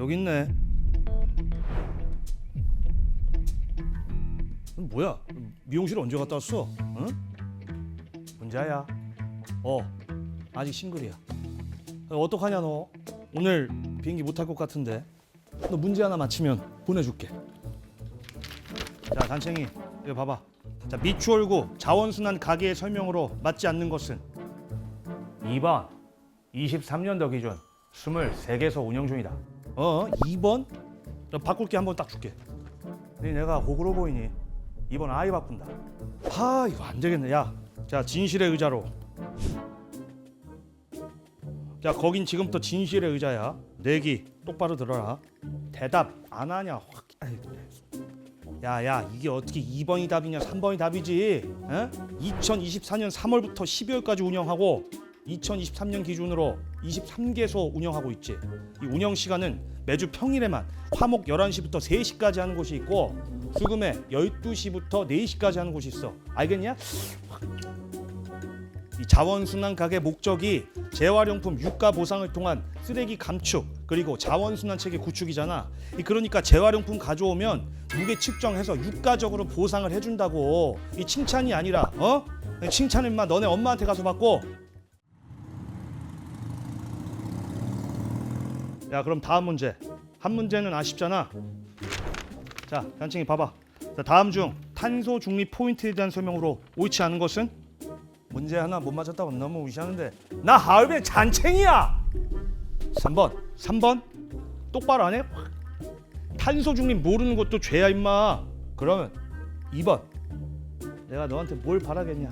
여기 있네. 넌 뭐야? 미용실 언제 갔다 왔어? 응? 문자야. 어, 아직 싱글이야. 어떡하냐 너? 오늘 비행기 못 탈 것 같은데. 너 문제 하나 맞히면 보내줄게. 자, 단챙이 이거 봐봐. 자, 미추홀구 자원순환 가계의 설명으로 맞지 않는 것은 2번 23년도 기준 23개소 운영 중이다. 어? 2번? 나 바꿀게 한번 딱 줄게. 네, 내가 호구로 보이니? 2번 아이 바꾼다. 하 이거 안 되겠네. 야, 자 진실의 의자로. 자 거긴 지금부터 진실의 의자야. 내기 똑바로 들어라. 대답 안 하냐? 확. 야야 이게 어떻게 2번이 답이냐 3번이 답이지 에? 2024년 3월부터 12월까지 운영하고 2023년 기준으로 23개소 운영하고 있지 이 운영 시간은 매주 평일에만 화목 11시부터 3시까지 하는 곳이 있고 수금에 12시부터 4시까지 하는 곳이 있어 알겠냐? 이 자원순환 가게 목적이 재활용품 유가 보상을 통한 쓰레기 감축 그리고 자원순환 체계 구축이잖아. 이 그러니까 재활용품 가져오면 무게 측정해서 유가적으로 보상을 해준다고. 이 칭찬이 아니라 어? 칭찬은 마 너네 엄마한테 가서 받고. 야 그럼 다음 문제. 한 문제는 아쉽잖아. 자, 단층이 봐봐. 자, 다음 중 탄소 중립 포인트에 대한 설명으로 옳지 않은 것은? 문제 하나 못 맞췄다고 너무 무시하는데 나 하얼빈 잔챙이야 3번 3번 똑바로 안 해? 탄소 중립 모르는 것도 죄야 임마 그러면 2번 내가 너한테 뭘 바라겠냐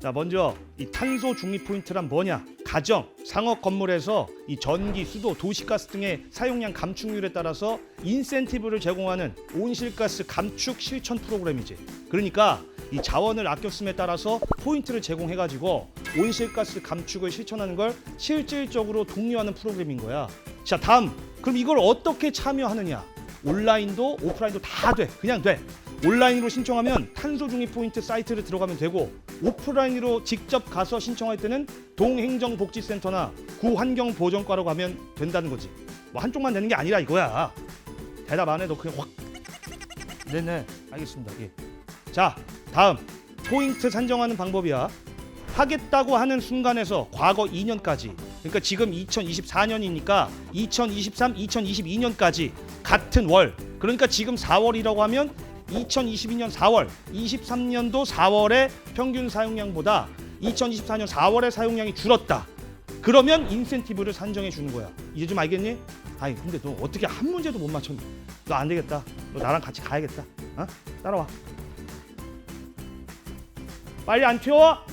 자 먼저 이 탄소 중립 포인트란 뭐냐 가정 상업 건물에서 이 전기 수도 도시가스 등의 사용량 감축률에 따라서 인센티브를 제공하는 온실가스 감축 실천 프로그램이지 그러니까 이 자원을 아껴 쓰에 따라서 포인트를 제공해 가지고 온실가스 감축을 실천하는 걸 실질적으로 독려하는 프로그램인 거야. 자, 다음. 그럼 이걸 어떻게 참여하느냐? 온라인도 오프라인도 다 돼. 그냥 돼. 온라인으로 신청하면 탄소 중립 포인트 사이트를 들어가면 되고 오프라인으로 직접 가서 신청할 때는 동행정복지센터나 구환경보전과로 가면 된다는 거지. 뭐 한쪽만 되는 게 아니라 이거야. 대답 안 해도 그냥 확. 네네, 알겠습니다. 예. 자, 다음 포인트 산정하는 방법이야. 하겠다고 하는 순간에서 과거 2년까지 그러니까 지금 2024년이니까 2023, 2022년까지 같은 월 그러니까 지금 4월이라고 하면 2022년 4월, 23년도 4월의 평균 사용량보다 2024년 4월의 사용량이 줄었다. 그러면 인센티브를 산정해 주는 거야. 이제 좀 알겠니? 아니 근데 너 어떻게 한 문제도 못 맞췄니? 너 안 되겠다. 너 나랑 같이 가야겠다. 어? 따라와. 빨리 안 튀어?